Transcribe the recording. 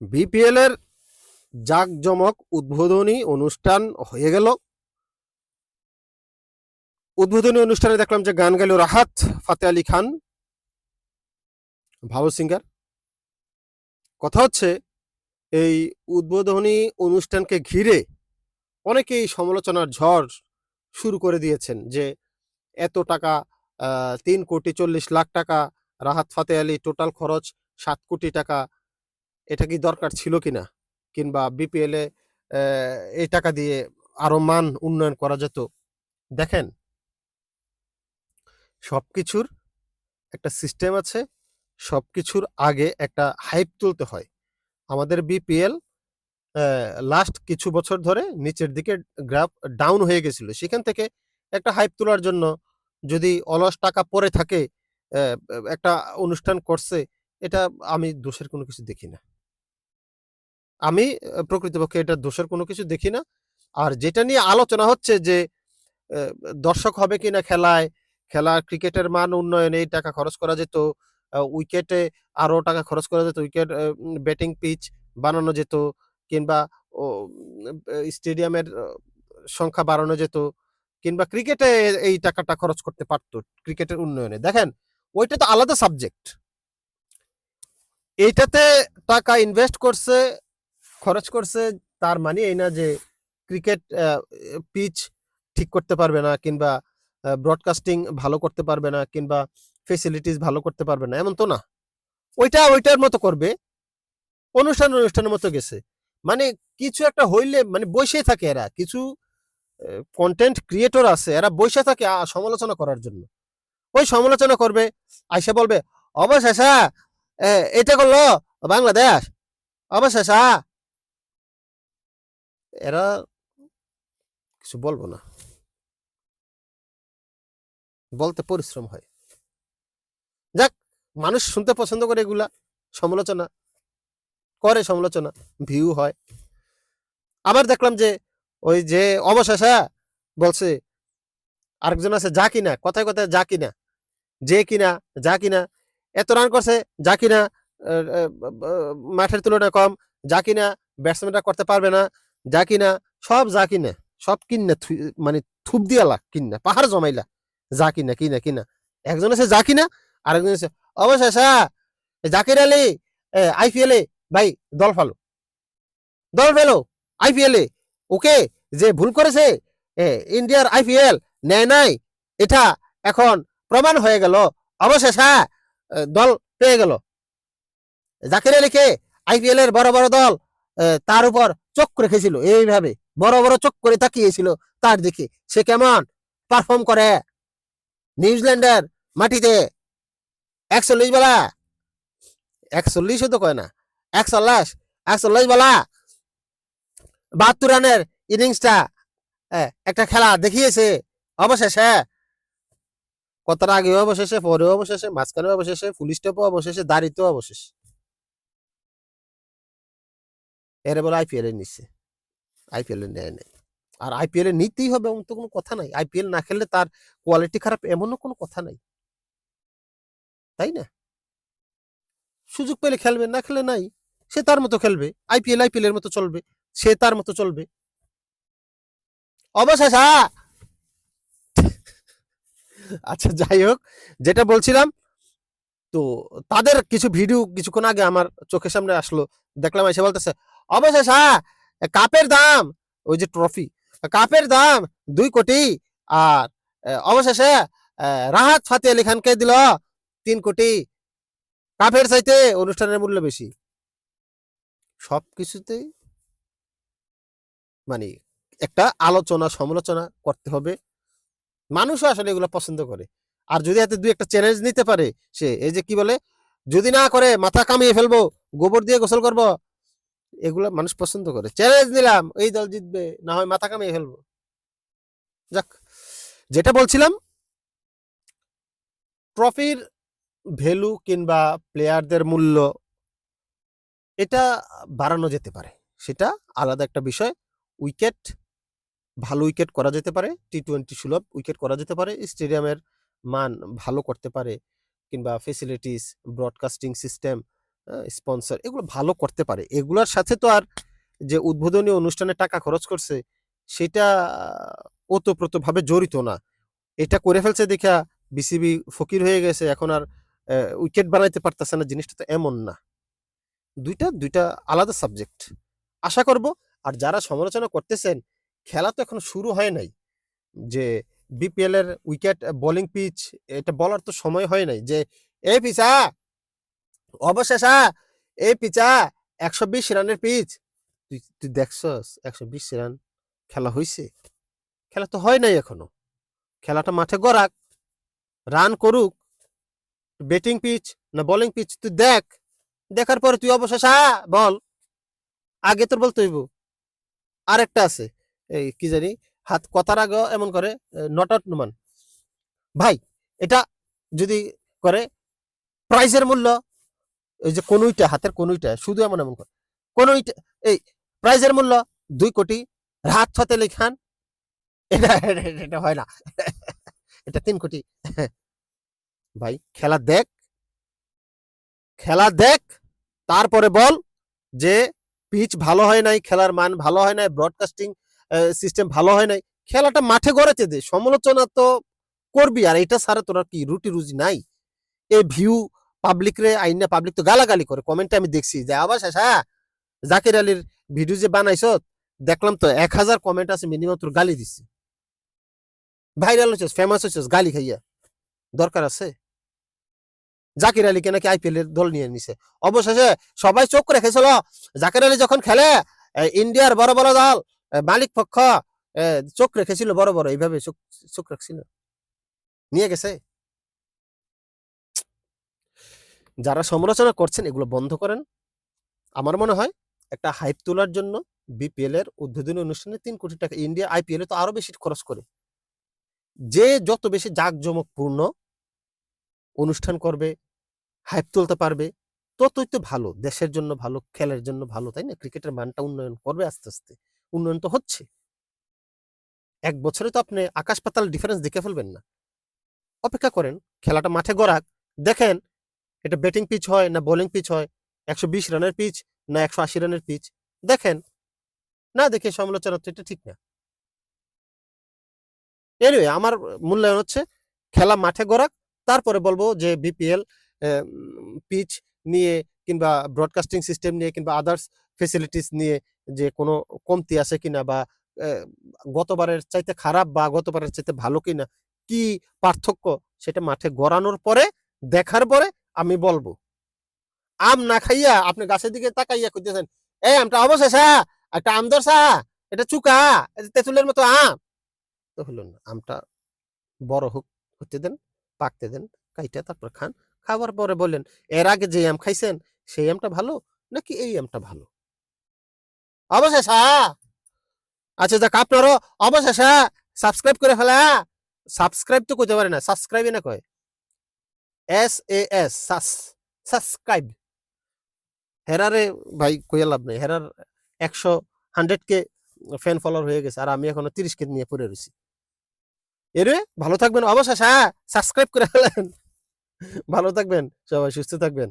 BPL এর জাঁকজমক উদ্বোধনী অনুষ্ঠান হয়ে গেল। উদ্বোধনী অনুষ্ঠানে দেখলাম যে গান গাইল রাহাত ফাতে আলী খান ভালো সিঙ্গার। কথা হচ্ছে, এই উদ্বোধনী অনুষ্ঠানকে ঘিরে অনেকেই সমালোচনার ঝড় শুরু করে দিয়েছেন যে এত টাকা তিন কোটি চল্লিশ লাখ টাকা রাহাত ফাতে আলী, টোটাল খরচ সাত কোটি টাকা এটা কি দরকার ছিল কিনা কিংবা বিপিএল এ এই টাকা দিয়ে আরও মান উন্নয়ন করা যেত? দেখেন। সবকিছুর একটা সিস্টেম আছে, সবকিছুর আগে একটা হাইপ তুলতে হয়। আমাদের বিপিএল লাস্ট কিছু বছর ধরে নিচের দিকে গ্রাফ ডাউন হয়ে গেছিল। সেখান থেকে একটা হাইপ তোলার জন্য যদি অলস টাকা পড়ে থাকে একটা অনুষ্ঠান করছে, এটা আমি দোষের কোনো কিছু দেখি না। আমি প্রকৃতপক্ষে এটা দোষের কোনো কিছু দেখি না। আর যেটা নিয়ে আলোচনা হচ্ছে যে দর্শক হবে কিনা খেলায়, খেলার ক্রিকেটের মান উন্নয়নে এই টাকা খরচ করা যেত উইকেটে আরও টাকা খরচ করা যেত, উইকেট ব্যাটিং পিচ বানানো যেত কিংবা স্টেডিয়ামের সংখ্যা বাড়ানো যেত কিংবা ক্রিকেটে এই টাকাটা খরচ করতে পারতো ক্রিকেটের উন্নয়নে। দেখেন, ওইটা তো আলাদা সাবজেক্ট। এইটাতে টাকা ইনভেস্ট করছে খরচ করছে, তার মানে এই না যে ক্রিকেট পিচ ঠিক করতে পারবে না কিংবা ব্রডকাস্টিং ভালো করতে পারবে না কিংবা ফেসিলিটিস ভালো করতে পারবে না, এমন তো না। ওইটা, ওইটার মতো করবে। অনুষ্ঠান, অনুষ্ঠানের মতো গেছে। মানে কিছু একটা হইলে মানে বসে থাকে এরা। কিছু কন্টেন্ট ক্রিয়েটর আছে, এরা বসে থাকে সমালোচনা করার জন্য। ওই সমালোচনা করবে, আইসা বলবে, অবশেষা এটা করল বাংলাদেশ। অবশেষা এরা কিছু বলব না। বলতে পরিশ্রম হয়। যাক, মানুষ শুনতে পছন্দ করে এগুলা, সমালোচনা, করে সমালোচনা ভিউ হয়। আবার দেখলাম যে, ওই যে অবশেষে বলছে, আরেকজন আছে, যা কিনা, কথায় কথায় যা কিনা, যে কিনা, যা কিনা, এত রান করছে, যা কিনা মাঠের তুলনায় কম, যা কিনা ব্যাটসম্যানরা করতে পারবে না যা কিনা, সব যা কিনা, সব কিনা মানে থুপ দিয়ালা কিনা, পাহাড় জমাইলা, যা কিনা কিনা কিনা। একজন আছে যা কিনা, আরেকজন আছে অবশেষে জাকির আলী আইপিএল এ ভাই, দল ফালো, দল ফেলো আইপিএল এ, ওকে, যে ভুল করেছে ইন্ডিয়ার আইপিএল নেয় নাই, এটা এখন প্রমাণ হয়ে গেল অবশেষে দল পেয়ে গেল। জাকির আলীকে আইপিএল এর বড় বড় দল তার উপর চোখ রেখেছিল এইভাবে বড় বড় চোখ করে তাকিয়েছিল তার দিকে। সে কেমন? পারফর্ম করে নিউজিল্যান্ডের মাটিতে। একচল্লিশ বেলা। একচল্লিশও তো কয় না। একচল্লিশ একচল্লিশ বেলা। বাহাত্তর রানের ইনিংসটা একটা খেলা দেখিয়েছে অবশেষে। কতটা আগে অবশেষে, পরেও অবশেষে মাঝখানে অবশেষে ফুল স্টপও অবশেষে, দাঁড়িতেও অবশেষে। এর বলে আইপিএল নিচ্ছে আইপিএল এ নেয় নাই। আর আইপিএল এ নিতেই হবে এমন তো কোনো কথা নাই। আইপিএল না খেললে তার কোয়ালিটি খারাপ এমনও কোনো কথা নাই। তাই না? সুযোগ পেলে খেলবে, না খেলে নাই। সে তার মতো খেলবে। আইপিএল আইপিএল এর মতো চলবে। সে তার মতো চলবে। অবশেষে! আচ্ছা যাই হোক, যেটা বলছিলাম, তো তাদের কিছু ভিডিও কিছুক্ষণ আগে আমার চোখের সামনে আসলো। দেখলাম, এসে বলতেছে অবশেষে কাপের দাম, ওই যে ট্রফি কাপের দাম দুই কোটি আর অবশেষে রাহাত ফাতে আলী খানকে দিল তিন কোটি। কাপের চাইতে অনুষ্ঠানের মূল্য বেশি। সব কিছুতেই মানে একটা আলোচনা, সমালোচনা করতে হবে। মানুষও আসলে এগুলো পছন্দ করে। আর যদি হাতে দুই একটা চ্যালেঞ্জ নিতে পারে সে, এই যে কি বলে, যদি না করে মাথা কামিয়ে ফেলব, গোবর দিয়ে গোসল করব এগুলো মানুষ পছন্দ করে। চ্যালেঞ্জ নিলাম, এই দল জিতবে, না হয় মাথা কামিয়ে ফেলব। যাক, যেটা বলছিলাম ট্রফির ভ্যালু কিংবা প্লেয়ারদের মূল্য, এটা বাড়ানো যেতে পারে। সেটা আলাদা একটা বিষয়। উইকেট ভালো উইকেট করা যেতে পারে। টি টোয়েন্টি সুলভ উইকেট করা যেতে পারে। স্টেডিয়ামের মান ভালো করতে পারে, কিংবা ফেসিলিটিস ব্রডকাস্টিং সিস্টেম স্পন্সর এগুলো ভালো করতে পারে। এগুলোর সাথে তো আর যে উদ্বোধনী অনুষ্ঠানে টাকা খরচ করছে, সেটা ওতপ্রোতভাবে জড়িত না। এটা করে ফেলছে দেখা বিসিবি ফকির হয়ে গেছে, এখন আর উইকেট বানাইতে পারতেছে না, জিনিসটা তো এমন না। দুইটা দুইটা আলাদা সাবজেক্ট আশা করব, আর যারা সমালোচনা করতেছেন, খেলা তো এখন শুরু হয় নাই। যে বিপিএল এর উইকেট বোলিং পিচ এটা বলার তো সময় হয় নাই যে, এ পিচা অবশেষা, এই পিচা একশো বিশ রানের পিচ। তুই তুই দেখছস, একশো বিশ রান খেলা হইছে? খেলা তো হয় নাই এখনও। খেলাটা মাঠে গড়াক, রান করুক, ব্যাটিং পিচ না বোলিং পিচ তুই দেখ। দেখার পরে তুই অবশেষা, বল, আগে তোর বলতে হইব। আরেকটা আছে, এই কি জানি, হাত কথার আগে এমন করে নট আউট নুমান ভাই, এটা যদি করে প্রাইজের মূল্য এই যে কোনুইটা, হাতের কোনুইটা, শুধু এমন এমন করে। কোনুইটা, এই প্রাইজের মূল্য দুই কোটি, রাত ফতেলি খান এটা, এটা- হয় না। এটা তিন কোটি। ভাই, খেলা দেখ খেলা দেখ, তারপরে বল যে পিচ ভালো হয় নাই, খেলার মান ভালো হয় নাই ব্রডকাস্টিং সিস্টেম ভালো হয় নাই, খেলাটা মাঠে গড়েছে দে সমালোচনা তো করবি, আর এটা ছাড়া তোরা কি রুটি রুজি নাই। এ ভিউ পাবলিক রে আইনা পাবলিক তো গালাগালি করে কমেন্টে আমি দেখছি যে, আবার শেষা জাকির আলীর ভিডিও যে বানাইছ, দেখলাম তো এক হাজার কমেন্ট আছে মিনিমাম তোর গালি দিচ্ছে ভাইরাল হচ্ছিস ফেমাস হচ্ছিস গালি খাইয়া। দরকার আছে? জাকির আলীকে নাকি আইপিএল এর দল নিয়ে নিছে। অবশেষে সবাই চোখ রেখেছিল জাকির আলী যখন খেলে ইন্ডিয়ার বড় বড় দল মালিক পক্ষ চোখ রেখেছিল বড় বড়, এইভাবে চোখ চোখ রাখছিল। নিয়ে গেছে। যারা সমালোচনা করছেন, এগুলো বন্ধ করেন। আমার মনে হয় একটা হাইপ তোলার জন্য বিপিএল এর উদ্বোধনী অনুষ্ঠানে তিন কোটি টাকা, ইন্ডিয়া আইপিএল তো আরও বেশি খরচ করে। যে যত বেশি জাঁকজমকপূর্ণ অনুষ্ঠান করবে হাইপ তুলতে পারবে, ততই তো ভালো, দেশের জন্য ভালো, খেলার জন্য ভালো, তাই না? ক্রিকেটের মানটা উন্নয়ন করবে আস্তে আস্তে। উন্নয়ন তো হচ্ছে। এক বছরে তো আপনি আকাশ পাতাল ডিফারেন্স দেখে ফেলবেন না। অপেক্ষা করেন, খেলাটা মাঠে গড়াক, দেখেন এটা ব্যাটিং পিচ হয় না বোলিং পিচ হয়? একশো বিশ রানের পিচ না একশো আশি রানের পিচ দেখেন। না দেখে সমালোচনা তো এটা ঠিক না। এনিওয়ে আমার মূল্যায়ন হচ্ছে, খেলা মাঠে গড়াক, তারপরে বলব যে বিপিএল পিচ নিয়ে কিংবা ব্রডকাস্টিং সিস্টেম নিয়ে কিংবা আদার্স ফেসিলিটিস নিয়ে যে কোনো কমতি আছে কিনা বা গতবারের চাইতে খারাপ বা গতবারের চাইতে ভালো কিনা, কি পার্থক্য সেটা মাঠে গড়ানোর পরে, দেখার পরে আমি বলব। আম না খাইয়া আপনি গাছের দিকে তাকাইয়া করতেছেন এই আমটা অবশেষে একটা আম ধরছা এটা চুকা তেঁতুলের মতো আম। তো হলো না, আমটা বড় হোক হতে দেন, পাকতে দেন, কাইটা তারপর খান। খাবার পরে বললেন, এর আগে যে আম খাইছেন, সেই আমটা ভালো, নাকি এই আমটা ভালো? অবশেষে আচ্ছা যাক, আপনারও অবশেষে সাবস্ক্রাইব করে ফেলা, সাবস্ক্রাইব তো করতে পারে না সাবস্ক্রাইবে না কয়। এস সাবস্ক্রাইব হেরারে ভাই, কইয়া লাভ নেই। হেরার একশো হান্ড্রেড কে ফ্যান ফলোয়ার হয়ে গেছে, আর আমি এখনও তিরিশ কে নিয়ে পড়ে রয়েছি। এরে, ভালো থাকবেন। অবশেষে সাবস্ক্রাইব করে ফেলেন। ভালো থাকবেন, সবাই সুস্থ থাকবেন।